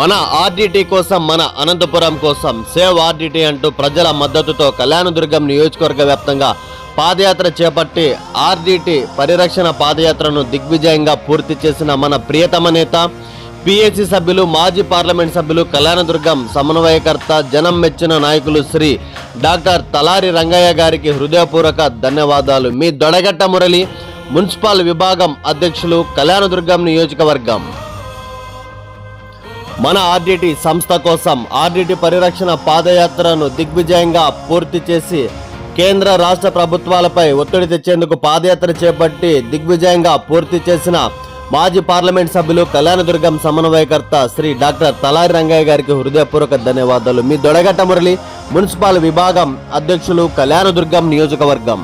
మన ఆర్డీటీ కోసం మన అనంతపురం కోసం సేవ్ ఆర్డీటీ అంటూ ప్రజల మద్దతుతో కళ్యాణదుర్గం నియోజకవర్గ వ్యాప్తంగా పాదయాత్ర చేపట్టి ఆర్డీటీ పరిరక్షణ పాదయాత్రను దిగ్విజయంగా పూర్తి చేసిన మన ప్రియతమ నేత పిఎస్సి సభ్యులు మాజీ పార్లమెంట్ సభ్యులు కళ్యాణదుర్గం సమన్వయకర్త జనం మెచ్చిన నాయకులు శ్రీ డాక్టర్ తలారి రంగయ్య గారికి హృదయపూర్వక ధన్యవాదాలు. మీ దొడగట్ట మురళి మున్సిపల్ విభాగం అధ్యక్షులు కళ్యాణదుర్గం నియోజకవర్గం. మన ఆర్డిటి సంస్థ కోసం ఆర్డిటి పరిరక్షణ పాదయాత్రను దిగ్విజయంగా పూర్తి చేసి కేంద్ర రాష్ట్ర ప్రభుత్వాలపై ఒత్తిడి తెచ్చేందుకు పాదయాత్ర చేపట్టి దిగ్విజయంగా పూర్తి చేసిన మాజీ పార్లమెంట్ సభ్యులు కళ్యాణదుర్గం సమన్వయకర్త శ్రీ డాక్టర్ తలారి రంగయ్య గారికి హృదయపూర్వక ధన్యవాదాలు. మీ దొడగట్ట మురళి మున్సిపల్ విభాగం అధ్యక్షులు కళ్యాణదుర్గం నియోజకవర్గం.